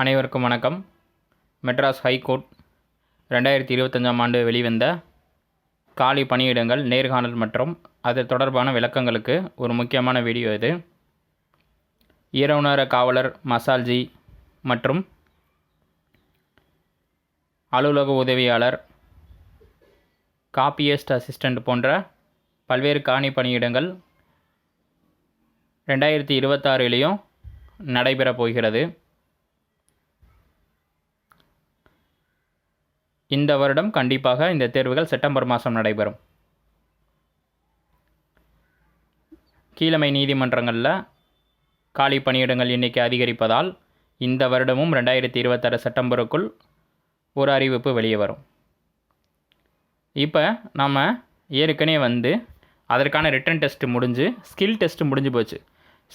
அனைவருக்கும் வணக்கம். மெட்ராஸ் ஹைகோர்ட் ரெண்டாயிரத்தி இருபத்தஞ்சாம் ஆண்டு வெளிவந்த காலி பணியிடங்கள் நேர்காணல் மற்றும் அது தொடர்பான விளக்கங்களுக்கு ஒரு முக்கியமான வீடியோ இது. ஈரவுணர காவலர் மசால்ஜி மற்றும் அலுவலக உதவியாளர் காப்பியஸ்ட் அசிஸ்டண்ட் போன்ற பல்வேறு காணி பணியிடங்கள் ரெண்டாயிரத்தி இருபத்தாறிலையும் நடைபெறப் போகிறது. இந்த வருடம் கண்டிப்பாக இந்த தேர்வுகள் செப்டம்பர் மாதம் நடைபெறும். கீழமை நீதிமன்றங்களில் காலி பணியிடங்கள் எண்ணிக்கை அதிகரிப்பதால் இந்த வருடமும் ரெண்டாயிரத்தி இருபத்தாறு செப்டம்பருக்குள் ஒரு அறிவிப்பு வெளியே வரும். இப்போ நம்ம ஏற்கனவே வந்து அதற்கான ரிட்டன் டெஸ்ட் முடிஞ்சு ஸ்கில் டெஸ்ட் முடிஞ்சு போச்சு.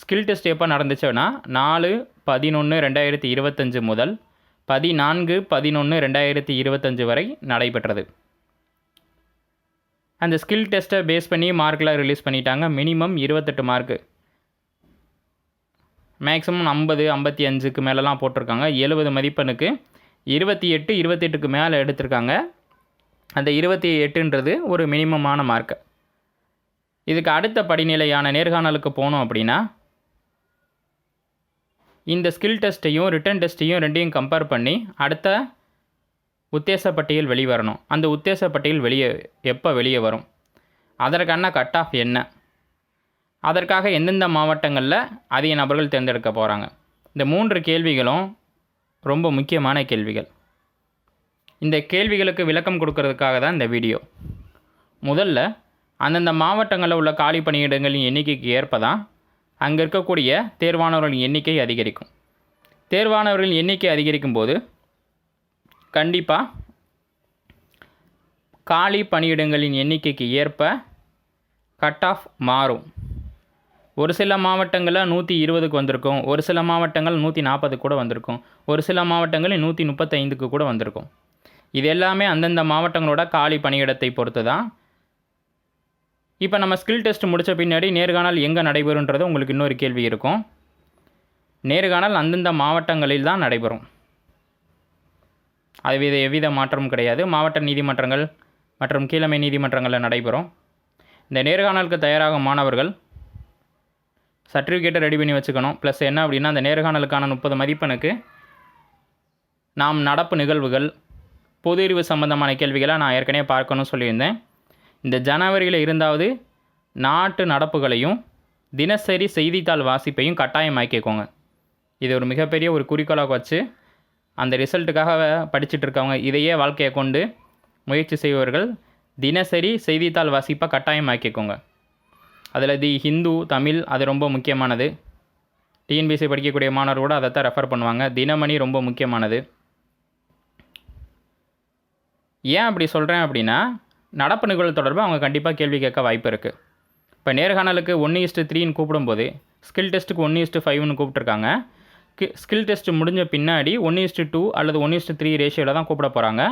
ஸ்கில் டெஸ்ட் எப்போ நடந்துச்சுன்னா நாலு பதினொன்று ரெண்டாயிரத்தி இருபத்தஞ்சு முதல் பதினான்கு பதினொன்று ரெண்டாயிரத்தி இருபத்தஞ்சு வரை நடைபெற்றது. அந்த ஸ்கில் டெஸ்ட்டை பேஸ் பண்ணி மார்க்கெலாம் ரிலீஸ் பண்ணிட்டாங்க. மினிமம் இருபத்தெட்டு மார்க்கு மேக்ஸிமம் ஐம்பது ஐம்பத்தி அஞ்சுக்கு மேலெலாம் போட்டிருக்காங்க. எழுபது மதிப்பெண்ணுக்கு இருபத்தி எட்டு இருபத்தெட்டுக்கு மேலே எடுத்திருக்காங்க. அந்த இருபத்தி எட்டுன்றது ஒரு மினிமமான மார்க்கு இதுக்கு அடுத்த படிநிலையான நேர்காணலுக்கு போனோம் அப்படின்னா இந்த ஸ்கில் டெஸ்ட்டையும் ரிட்டன் டெஸ்ட்டையும் ரெண்டையும் கம்பேர் பண்ணி அடுத்த உத்தேச பட்டியல் வெளிவரணும். அந்த உத்தேச பட்டியல் வெளியே எப்போ வெளியே வரும்? அதற்கான கட் ஆஃப் என்ன? அதற்காக எந்தெந்த மாவட்டங்களில் அதிக நபர்கள் தேர்ந்தெடுக்க போகிறாங்க இந்த மூன்று கேள்விகளும் ரொம்ப முக்கியமான கேள்விகள். இந்த கேள்விகளுக்கு விளக்கம் கொடுக்கறதுக்காக தான் இந்த வீடியோ. முதல்ல அந்தந்த மாவட்டங்களில் உள்ள காலி பணியிடங்களின் எண்ணிக்கைக்கு ஏற்ப தான் அங்கே இருக்கக்கூடிய தேர்வானவர்களின் எண்ணிக்கை அதிகரிக்கும். தேர்வானவர்களின் எண்ணிக்கை அதிகரிக்கும் போது கண்டிப்பாக காலி பணியிடங்களின் எண்ணிக்கைக்கு ஏற்ப கட் ஆஃப் மாறும். ஒரு சில மாவட்டங்களில் நூற்றி இருபதுக்கு வந்திருக்கும் ஒரு சில மாவட்டங்கள் நூற்றி நாற்பது கூட வந்திருக்கும் ஒரு சில மாவட்டங்களில் நூற்றி முப்பத்தைந்துக்கு கூட வந்திருக்கும். இது எல்லாமே அந்தந்த மாவட்டங்களோட காலி பணியிடத்தை பொறுத்து தான் இப்போ நம்ம ஸ்கில் டெஸ்ட் முடித்த பின்னாடி நேர்காணல் எங்கே நடைபெறுன்றது உங்களுக்கு இன்னொரு கேள்வி இருக்கும். நேர்காணல் அந்தந்த மாவட்டங்களில் தான் நடைபெறும். அது வித எவ்வித மாற்றமும் கிடையாது. மாவட்ட நீதிமன்றங்கள் மற்றும் கீழமை நீதிமன்றங்களில் நடைபெறும். இந்த நேர்காணலுக்கு தயாராகும் மாணவர்கள் சர்டிஃபிகேட்டை ரெடி பண்ணி வச்சுக்கணும். ப்ளஸ் என்ன அப்படின்னா அந்த நேர்காணலுக்கான முப்பது மதிப்பெனுக்கு நாம் நடப்பு நிகழ்வுகள் பொது அறிவு சம்பந்தமான கேள்விகளை நான் ஏற்கனவே பார்க்கணும்னு சொல்லியிருந்தேன். இந்த ஜனவரியில் இருந்தாவது நாட்டு நடப்புகளையும் தினசரி செய்தித்தாள் வாசிப்பையும் கட்டாயமாக்கிக்கோங்க இது ஒரு மிகப்பெரிய ஒரு குறிக்கோளாக வச்சு அந்த ரிசல்ட்டுக்காக படிச்சுட்டு இருக்கவங்க இதையே வாழ்க்கையை கொண்டு முயற்சி செய்பவர்கள் தினசரி செய்தித்தாள் வாசிப்பை கட்டாயமாக்கிக்கோங்க அதில் தி ஹிந்து தமிழ் அது ரொம்ப முக்கியமானது. டிஎன்பிசி படிக்கக்கூடிய மாணவர் கூட அதை தான் ரெஃபர் பண்ணுவாங்க. தினமணி ரொம்ப முக்கியமானது. ஏன் அப்படி சொல்கிறேன் அப்படின்னா நடப்பு நிகழ்வு தொடர்பாக அவங்க கண்டிப்பாக கேள்வி கேட்க வாய்ப்பு இருக்குது இப்போ நேர்காணலுக்கு ஒன்று இஸ்ட்டு த்ரீன்னு கூப்பிடும்போது ஸ்கில் டெஸ்ட்டுக்கு ஒன்று இஸ்ட்டு ஃபைவ்னு கூப்பிட்ருக்காங்க ஸ்கில் டெஸ்ட் முடிஞ்ச பின்னாடி ஒன்று இஸ்ட்டு டூ அல்லது ஒன் இஸ்ட்டு த்ரீ ரேஷியோவில் தான் கூப்பிட போகிறாங்க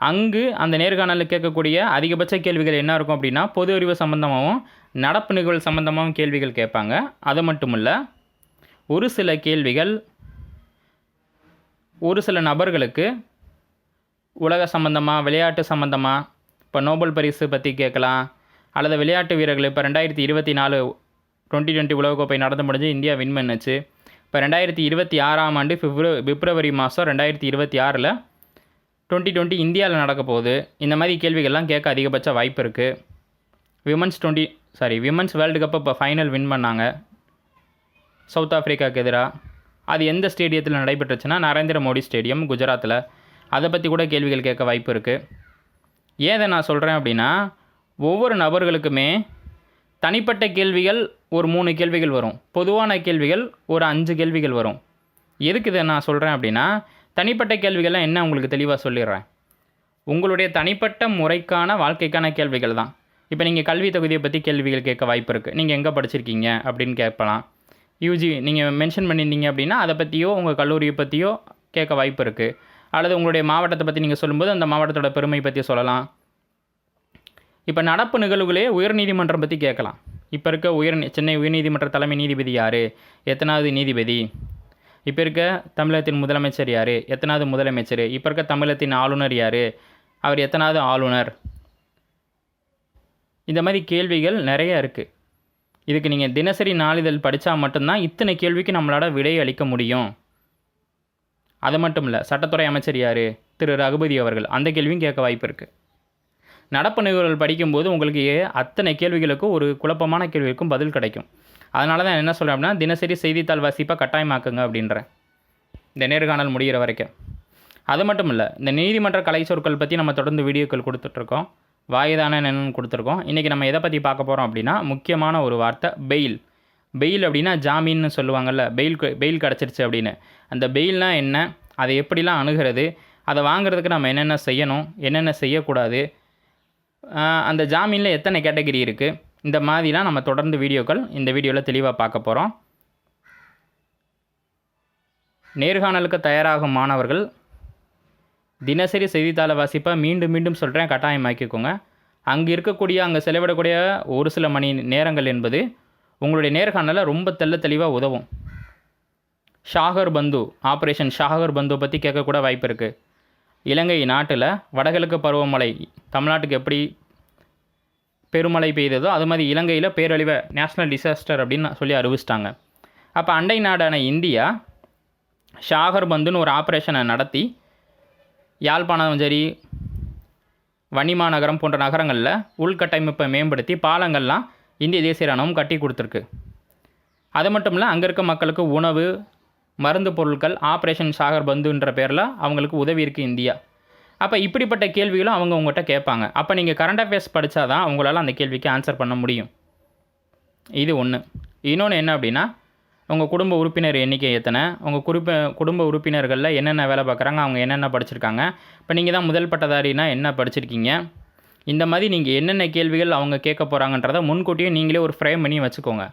அங்கு அந்த நேர்காணலில் கேட்கக்கூடிய அதிகபட்ச கேள்விகள் என்ன இருக்கும் அப்படின்னா பொது அறிவு சம்மந்தமாகவும் நடப்பு நிகழ்வு சம்மந்தமாகவும் கேள்விகள் கேட்பாங்க. அது மட்டும் இல்லை ஒரு சில கேள்விகள் ஒரு சில நபர்களுக்கு உலக சம்மந்தமாக விளையாட்டு சம்மந்தமாக இப்போ நோபல் பரிசு பற்றி கேட்கலாம். அல்லது விளையாட்டு வீரர்கள் இப்போ ரெண்டாயிரத்தி இருபத்தி நாலு டுவெண்ட்டி டுவெண்ட்டி உலகக்கோப்பை நடந்து முடிஞ்சு இந்தியா வின் பண்ணுச்சு. இப்போ ரெண்டாயிரத்தி இருபத்தி ஆறாம் ஆண்டு பிப்ர பிப்ரவரி மாதம் ரெண்டாயிரத்தி இருபத்தி ஆறில் டுவெண்ட்டி டுவெண்ட்டி இந்தியாவில் நடக்க போகுது. இந்த மாதிரி கேள்விகள்லாம் கேட்க அதிகபட்ச வாய்ப்பு இருக்குது women's twenty sorry women's world cup இப்போ ஃபைனல் வின் பண்ணாங்க. சவுத் ஆஃப்ரிக்காவுக்கு எதிராக அது எந்த ஸ்டேடியத்தில் நடைபெற்றுச்சுன்னா நரேந்திர மோடி ஸ்டேடியம் குஜராத்தில் அதை பற்றி கூட கேள்விகள் கேட்க வாய்ப்பு இருக்குது ஏன் இதை நான் சொல்கிறேன் அப்படின்னா ஒவ்வொரு நபர்களுக்குமே தனிப்பட்ட கேள்விகள் ஒரு மூணு கேள்விகள் வரும். பொதுவான கேள்விகள் ஒரு அஞ்சு கேள்விகள் வரும். எதுக்கு இதை நான் சொல்கிறேன் அப்படின்னா தனிப்பட்ட கேள்விகள்லாம் என்ன உங்களுக்கு தெளிவாக சொல்லிடுறேன். உங்களுடைய தனிப்பட்ட முறைக்கான வாழ்க்கைக்கான கேள்விகள் தான். இப்போ நீங்கள் கல்வி தகுதியை பற்றி கேள்விகள் கேட்க வாய்ப்பு இருக்குது நீங்கள் எங்கே படிச்சிருக்கீங்க அப்படின்னு கேட்கலாம். யூஜி நீங்கள் மென்ஷன் பண்ணியிருந்தீங்க அப்படின்னா அதை பற்றியோ உங்கள் கல்லூரியை பற்றியோ கேட்க வாய்ப்பு இருக்குது அல்லது உங்களுடைய மாவட்டத்தை பற்றி நீங்கள் சொல்லும்போது அந்த மாவட்டத்தோட பெருமை பற்றி சொல்லலாம். இப்போ நடப்பு நிகழ்வுகளே உயர்நீதிமன்றம் பற்றி கேட்கலாம். இப்போ இருக்க உயர் சென்னை உயர்நீதிமன்ற தலைமை நீதிபதி யார்? எத்தனாவது நீதிபதி? இப்போ இருக்க தமிழகத்தின் முதலமைச்சர் யார்? எத்தனாவது முதலமைச்சர்? இப்போ இருக்க தமிழகத்தின் ஆளுநர் யார்? அவர் எத்தனாவது ஆளுநர்? இந்த மாதிரி கேள்விகள் நிறைய இருக்குது இதுக்கு நீங்கள் தினசரி நாளிதழ் படித்தா மட்டும்தான் இத்தனை கேள்விக்கு நம்மளால் விடை அளிக்க முடியும். அது மட்டும் இல்லை சட்டத்துறை அமைச்சர் யார்? திரு. ரகுபதி அவர்கள். அந்த கேள்வியும் கேட்க வாய்ப்பு இருக்குது நடப்பு நிகழ்வுகள் படிக்கும்போது உங்களுக்கு ஏ- அத்தனை கேள்விகளுக்கும் ஒரு குழப்பமான கேள்விக்கும் பதில் கிடைக்கும். அதனால தான் என்ன சொல்கிறேன் அப்படின்னா தினசரி செய்தித்தாள் வாசிப்பாக கட்டாயமாக்குங்க அப்படின்றேன். இந்த நேர்காணல் முடிகிற வரைக்கும். அது மட்டும் இல்லை இந்த நீதிமன்ற கலை சொற்கள் பற்றி நம்ம தொடர்ந்து வீடியோக்கள் கொடுத்துட்ருக்கோம். வாயுதான என்னன்னு கொடுத்துருக்கோம். இன்றைக்கி நம்ம எதை பற்றி பார்க்க போகிறோம் அப்படின்னா முக்கியமான ஒரு வார்த்தை பெயில் பெயில் அப்படின்னா ஜாமீன்னு சொல்லுவாங்கள்ல பெயில் பெயில் கிடச்சிருச்சு அப்படின்னு. அந்த பெயில்னா என்ன? அதை எப்படிலாம் அணுகிறது? அதை வாங்குறதுக்கு நம்ம என்னென்ன செய்யணும்? என்னென்ன செய்யக்கூடாது? அந்த ஜாமீனில் எத்தனை கேட்டகரி இருக்குது இந்த மாதிரிலாம் நம்ம தொடர்ந்து வீடியோக்கள் இந்த வீடியோவில் தெளிவாக பார்க்க போகிறோம் நேர்காணலுக்கு தயாராகும் மாணவர்கள் தினசரி செய்தித்தாளை வாசிப்பை மீண்டும் மீண்டும் சொல்கிறேன் கட்டாயமாக்கிக்கோங்க. அங்கே இருக்கக்கூடிய அங்கே செலவிடக்கூடிய ஒரு சில மணி நேரங்கள் என்பது உங்களுடைய நேர்காணலில் ரொம்ப தெல்ல தெளிவாக உதவும். ஷாகர் பந்து ஆப்ரேஷன் ஷாகர் பந்து பற்றி கேட்கக்கூட வாய்ப்பு இருக்குது இலங்கை நாட்டில் வடகிழக்கு பருவமழை தமிழ்நாட்டுக்கு எப்படி பெருமழை பெய்ததோ அது மாதிரி இலங்கையில் பேரழிவை நேஷ்னல் டிசாஸ்டர் அப்படின்னு சொல்லி அறிவிச்சிட்டாங்க. அப்போ அண்டை நாடான இந்தியா ஷாகர் பந்துன்னு ஒரு ஆப்ரேஷனை நடத்தி யாழ்ப்பாணம் சரி வன்னிமாநகரம் போன்ற நகரங்களில் உள்கட்டமைப்பை மேம்படுத்தி பாலங்கள்லாம் இந்திய தேசிய இராணுவம் கட்டி கொடுத்துருக்கு. அது மட்டும் இல்லை அங்கே இருக்க மக்களுக்கு உணவு மருந்து பொருட்கள் ஆப்ரேஷன் சாகர் பந்துன்ற பேரில் அவங்களுக்கு உதவி இருக்குது இந்தியா. அப்போ இப்படிப்பட்ட கேள்விகளும் அவங்க உங்கள்கிட்ட கேட்பாங்க. அப்போ நீங்கள் கரண்ட் அஃபேர்ஸ் படித்தா தான் உங்களால் அந்த கேள்விக்கு ஆன்சர் பண்ண முடியும். இது ஒன்று இன்னொன்று என்ன அப்படின்னா உங்கள் குடும்ப உறுப்பினர் எண்ணிக்கை எத்தனை? உங்கள் குறிப்ப குடும்ப உறுப்பினர்களில் என்னென்ன வேலை பார்க்குறாங்க? அவங்க என்னென்ன படிச்சிருக்காங்க? இப்போ நீங்கள் தான் முதல் பட்டதாரினா என்ன படிச்சிருக்கீங்க? இந்த மாதிரி நீங்கள் என்னென்ன கேள்விகள் அவங்க கேட்க போகிறாங்கன்றத முன்கூட்டியே நீங்களே ஒரு ஃப்ரேம் பண்ணி வச்சுக்கோங்க.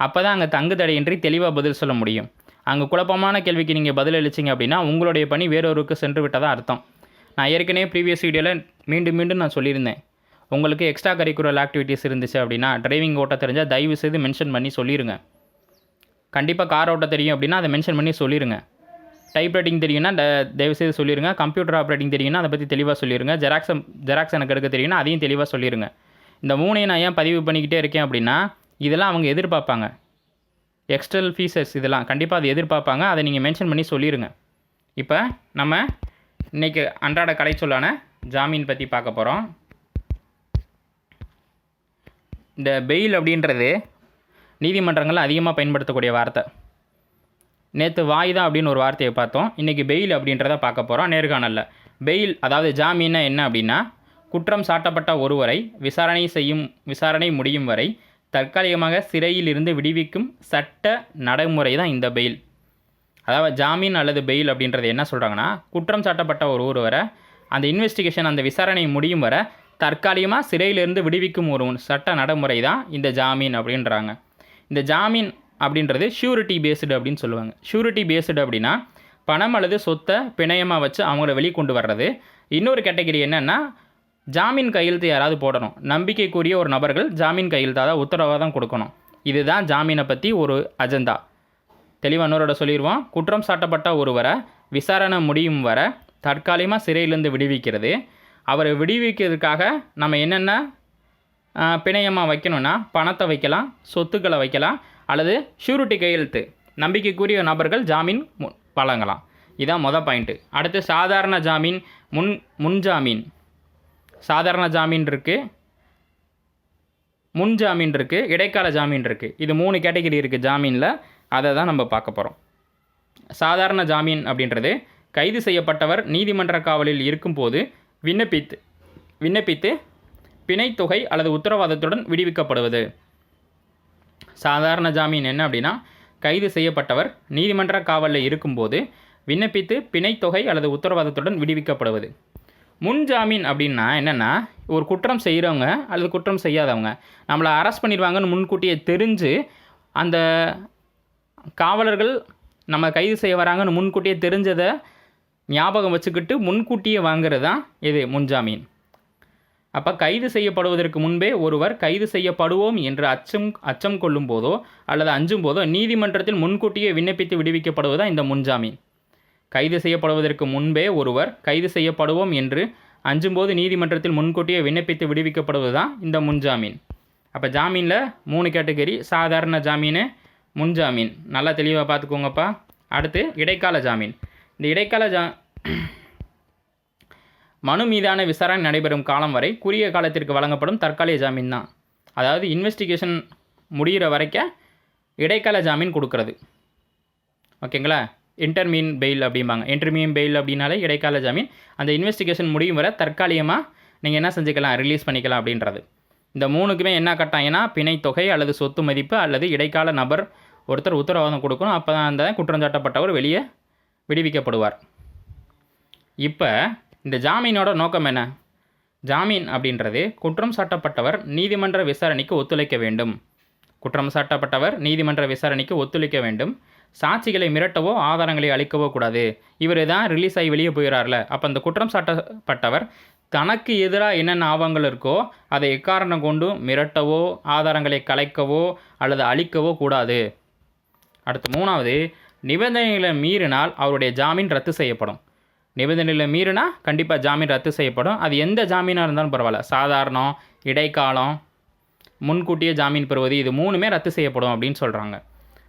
அப்போ தான் அங்கே தங்கு தடையின்றி தெளிவாக பதில் சொல்ல முடியும். அங்கே குழப்பமான கேள்விக்கு நீங்கள் பதில் அளிச்சிங்க அப்படின்னா உங்களுடைய பணி வேறொருக்கு சென்று விட்டதாக அர்த்தம். நான் ஏற்கனவே ப்ரீவியஸ் வீடியோவில் மீண்டும் மீண்டும் நான் சொல்லியிருந்தேன். உங்களுக்கு எக்ஸ்ட்ரா கரிக்குலர் ஆக்டிவிட்டீஸ் இருந்துச்சு அப்படின்னா டிரைவிங் ஓட்ட தெரிஞ்சால் தயவு செய்து மென்ஷன் பண்ணி சொல்லிடுங்க கண்டிப்பாக கார் ஓட்ட தெரியும் அப்படின்னா அதை மென்ஷன் பண்ணி சொல்லிடுங்க டைப் ரைட்டிங் தெரியும்னா தயவுசெய்து சொல்லிடுங்க கம்ப்யூட்டர் ஆப்ரேட்டிங் தெரியும்னா அதை பற்றி தெளிவாக சொல்லிடுங்க ஜெராக்ஸ் ஜெராக்ஸ் எனக்கு எடுக்க தெரியும்னா அதையும் தெளிவாக சொல்லிடுங்க இந்த மூணையும் நான் ஏன் பதிவு பண்ணிக்கிட்டே இருக்கேன் அப்படின்னா இதெல்லாம் அவங்க எதிர்பார்ப்பாங்க. எக்ஸ்டர்னல் ஃபீஸஸ் இதெல்லாம் கண்டிப்பாக அது எதிர்பார்ப்பாங்க. அதை நீங்கள் மென்ஷன் பண்ணி சொல்லிடுங்க இப்போ நம்ம இன்றைக்கி அன்றாட கலை சொல்லான ஜாமீன் பற்றி பார்க்க போகிறோம் இந்த பெயில் அப்படின்றது நீதிமன்றங்களில் அதிகமாக பயன்படுத்தக்கூடிய வார்த்தை. நேற்று வாய்தா அப்படின்னு ஒரு வார்த்தையை பார்த்தோம். இன்றைக்கி பெயில் அப்படின்றத பார்க்க போகிறோம் நேர்காணலில். பெயில் அதாவது ஜாமீன்னா என்ன அப்படின்னா குற்றம் சாட்டப்பட்ட ஒருவரை விசாரணை செய்யும் விசாரணை முடியும் வரை தற்காலிகமாக சிறையில் இருந்து விடுவிக்கும் சட்ட நடைமுறை தான் இந்த பெயில். அதாவது ஜாமீன் அல்லது பெயில் அப்படின்றது என்ன சொல்கிறாங்கன்னா குற்றம் சாட்டப்பட்ட ஒரு ஒருவரை அந்த இன்வெஸ்டிகேஷன் அந்த விசாரணை முடியும் வரை தற்காலிகமாக சிறையிலிருந்து விடுவிக்கும் ஒரு சட்ட நடைமுறை தான் இந்த ஜாமீன் அப்படின்றாங்க. இந்த ஜாமீன் அப்படின்றது ஷூரிட்டி பேஸ்டு அப்படின்னு சொல்லுவாங்க. ஷூரிட்டி பேஸ்டு அப்படின்னா பணம் அல்லது சொத்தை பிணையமாக வச்சு அவங்கள வெளிக்கொண்டு வர்றது. இன்னொரு கேட்டகரி என்னென்னா ஜாமீன் கையெழுத்து யாராவது போடணும். நம்பிக்கைக்குரிய ஒரு நபர்கள் ஜாமீன் கையெழுத்தாக அதாவது உத்தரவாதம் கொடுக்கணும். இதுதான் ஜாமீனை பற்றி ஒரு அஜெண்டா தெளிவாக சொல்லிடுவோம் குற்றம் சாட்டப்பட்ட ஒருவரை விசாரணை முடியும் வர தற்காலிகமாக சிறையிலேருந்து விடுவிக்கிறது. அவரை விடுவிக்கிறதுக்காக நம்ம என்னென்ன பிணையமாக வைக்கணும்னா பணத்தை வைக்கலாம் சொத்துக்களை வைக்கலாம். அல்லது ஷூரிட்டி கையெழுத்து. நம்பிக்கைக்குரிய நபர்கள் ஜாமீன் மு- வழங்கலாம். இதான் மொதல் பாயிண்ட்டு அடுத்து சாதாரண ஜாமீன் முன் முன்ஜாமீன் சாதாரண ஜாமீன் இருக்குது முன் ஜாமீன் இருக்குது இடைக்கால ஜாமீன் இருக்குது இது மூணு கேட்டகரி இருக்குது ஜாமீனில். அதை தான் நம்ம பார்க்க போகிறோம் சாதாரண ஜாமீன் அப்படின்றது கைது செய்யப்பட்டவர் நீதிமன்ற காவலில் இருக்கும்போது விண்ணப்பித்து விண்ணப்பித்து பிணைத்தொகை அல்லது உத்தரவாதத்துடன் விடுவிக்கப்படுவது. சாதாரண ஜாமீன் என்ன அப்படின்னா கைது செய்யப்பட்டவர் நீதிமன்ற காவலில் இருக்கும்போது விண்ணப்பித்து பிணைத்தொகை அல்லது உத்தரவாதத்துடன் விடுவிக்கப்படுவது. முன் ஜாமீன் அப்படின்னா என்னென்னா ஒரு குற்றம் செய்கிறவங்க அல்லது குற்றம் செய்யாதவங்க நம்மளை அரெஸ்ட் பண்ணிடுவாங்கன்னு முன்கூட்டியே தெரிஞ்சு அந்த காவலர்கள் நம்ம கைது செய்ய வராங்கன்னு முன்கூட்டியே தெரிஞ்சதை ஞாபகம் வச்சுக்கிட்டு முன்கூட்டியே வாங்குறது தான் இது முன்ஜாமீன் அப்போ கைது செய்யப்படுவதற்கு முன்பே ஒருவர் கைது செய்யப்படுவோம் என்று அச்சம் அச்சம் கொள்ளும் போதோ அல்லது அஞ்சும் போதோ நீதிமன்றத்தில் முன்கூட்டியே விண்ணப்பித்து விடுவிக்கப்படுவதா இந்த முன்ஜாமீன். கைது செய்யப்படுவதற்கு முன்பே ஒருவர் கைது செய்யப்படுவோம் என்று அஞ்சும்போது நீதிமன்றத்தில் முன்கூட்டியே விண்ணப்பித்து விடுவிக்கப்படுவது தான் இந்த முன்ஜாமீன். அப்போ ஜாமீனில் மூணு கேட்டகரி சாதாரண ஜாமீன் முன்ஜாமீன். நல்லா தெளிவாக பார்த்துக்கோங்கப்பா. அடுத்து இடைக்கால ஜாமீன். இந்த இடைக்கால ஜா மனு மீதான விசாரணை நடைபெறும் காலம் வரை குறுகிய காலத்திற்கு வழங்கப்படும் தற்காலிக ஜாமீன் தான். அதாவது இன்வெஸ்டிகேஷன் முடிகிற வரைக்கும் இடைக்கால ஜாமீன் கொடுக்கறது. ஓகேங்களா? இன்டர்மீன் பெயில் அப்படிம்பாங்க. இன்டர்மீன் பெயில் அப்படின்னாலே இடைக்கால ஜாமீன். அந்த இன்வெஸ்டிகேஷன் முடியும் வரை தற்காலிகமாக நீங்கள் என்ன செஞ்சுக்கலாம்? ரிலீஸ் பண்ணிக்கலாம் அப்படின்றது. இந்த மூணுக்குமே என்ன கட்டாயம்னா பிணைத்தொகை அல்லது சொத்து மதிப்பு அல்லது இடைக்கால நபர் ஒருத்தர் உத்தரவாதம் கொடுக்கணும். அப்போ தான் அந்த குற்றஞ்சாட்டப்பட்டவர் வெளியே விடுவிக்கப்படுவார். இப்போ இந்த ஜாமீனோட நோக்கம் என்ன? ஜாமீன் அப்படின்றது குற்றம் சாட்டப்பட்டவர் நீதிமன்ற விசாரணைக்கு ஒத்துழைக்க வேண்டும். குற்றம் சாட்டப்பட்டவர் நீதிமன்ற விசாரணைக்கு ஒத்துழைக்க வேண்டும். சாட்சிகளை மிரட்டவோ ஆதாரங்களை அளிக்கவோ கூடாது. இவர் தான் ரிலீஸ் ஆகி வெளியே போயிடறார்ல அப்போ அந்த குற்றம் சாட்டப்பட்டவர் தனக்கு எதிராக என்னென்ன ஆவங்கள் இருக்கோ அதை எக்காரணம் கொண்டு மிரட்டவோ ஆதாரங்களை கலைக்கவோ அல்லது அழிக்கவோ கூடாது. அடுத்து மூணாவது நிபந்தனைகளை மீறினால் அவருடைய ஜாமீன் ரத்து செய்யப்படும். நிபந்தனைகளை மீறினா கண்டிப்பாக ஜாமீன் ரத்து செய்யப்படும். அது எந்த ஜாமீனாக இருந்தாலும் பரவாயில்ல. சாதாரணம் இடைக்காலம் முன்கூட்டியே ஜாமீன் பெறுவது இது மூணுமே ரத்து செய்யப்படும் அப்படின்னு சொல்கிறாங்க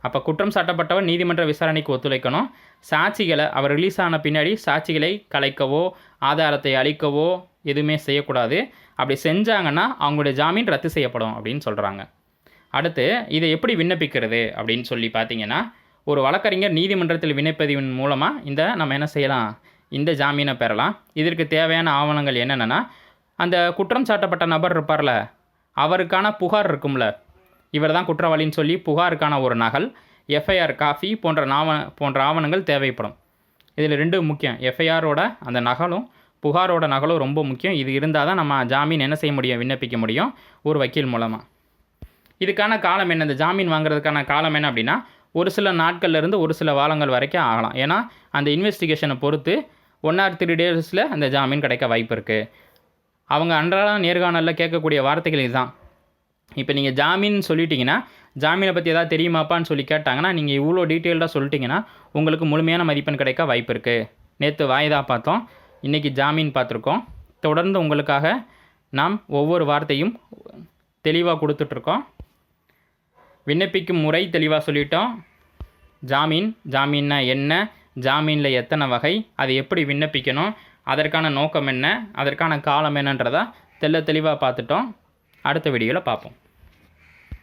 அப்போ குற்றம் சாட்டப்பட்டவர் நீதிமன்ற விசாரணைக்கு ஒத்துழைக்கணும். சாட்சிகளை அவர் ரிலீஸ் ஆன பின்னாடி சாட்சிகளை கலைக்கவோ ஆதாரத்தை அளிக்கவோ எதுவுமே செய்யக்கூடாது. அப்படி செஞ்சாங்கன்னா அவங்களுடைய ஜாமீன் ரத்து செய்யப்படும் அப்படின்னு சொல்கிறாங்க அடுத்து இதை எப்படி விண்ணப்பிக்கிறது அப்படின்னு சொல்லி பார்த்தீங்கன்னா ஒரு வழக்கறிஞர் நீதிமன்றத்தில் விண்ணப்பதிவின் மூலமாக இந்த நம்ம என்ன செய்யலாம்? இந்த ஜாமீனை பெறலாம். இதற்கு தேவையான ஆவணங்கள் என்னென்னா அந்த குற்றம் சாட்டப்பட்ட நபர் இருப்பார்ல அவருக்கான புகார் இருக்கும்ல. இவர் தான் குற்றவாளின்னு சொல்லி புகாருக்கான ஒரு நகல் எஃப்ஐஆர் காஃபி போன்ற நாவ போன்ற ஆவணங்கள் தேவைப்படும். இதில் ரெண்டு முக்கியம். எஃப்ஐஆரோட அந்த நகலும் புகாரோட நகலும் ரொம்ப முக்கியம். இது இருந்தால் தான் நம்ம ஜாமீன் என்ன செய்ய முடியும் விண்ணப்பிக்க முடியும் ஒரு வக்கீல் மூலமாக இதுக்கான காலம் என்ன? இந்த ஜாமீன் வாங்குறதுக்கான காலம் என்ன அப்படின்னா ஒரு சில நாட்கள்லேருந்து ஒரு சில வாரங்கள் வரைக்கும் ஆகலாம். ஏன்னா அந்த இன்வெஸ்டிகேஷனை பொறுத்து ஒன் ஆர் த்ரீ டேஸில் அந்த ஜாமீன் கிடைக்க வாய்ப்பு இருக்குது அவங்க அன்றாடம் நேர்காணலில் கேட்கக்கூடிய வார்த்தைகள் இதுதான். இப்போ நீங்கள் ஜாமீன் சொல்லிட்டீங்கன்னா ஜாமீனை பற்றி எதாவது தெரியுமாப்பான்னு சொல்லி கேட்டாங்கன்னா நீங்கள் இவ்வளோ டீட்டெயில்டாக சொல்லிட்டீங்கன்னா உங்களுக்கு முழுமையான மதிப்பெண் கிடைக்க வாய்ப்பு இருக்குது நேற்று வாய்தா பார்த்தோம். இன்றைக்கி ஜாமீன் பார்த்துருக்கோம். தொடர்ந்து உங்களுக்காக நாம் ஒவ்வொரு வார்த்தையும் தெளிவாக கொடுத்துட்ருக்கோம். விண்ணப்பிக்கும் முறை தெளிவாக சொல்லிட்டோம். ஜாமீன் ஜாமீன்னா என்ன? ஜாமீனில் எத்தனை வகை அது எப்படி விண்ணப்பிக்கணும் அதற்கான நோக்கம் என்ன அதற்கான காலம் என்னன்றதை தெள்ள தெளிவாக பார்த்துட்டோம். அடுத்த வீடியோவில் பார்ப்போம்.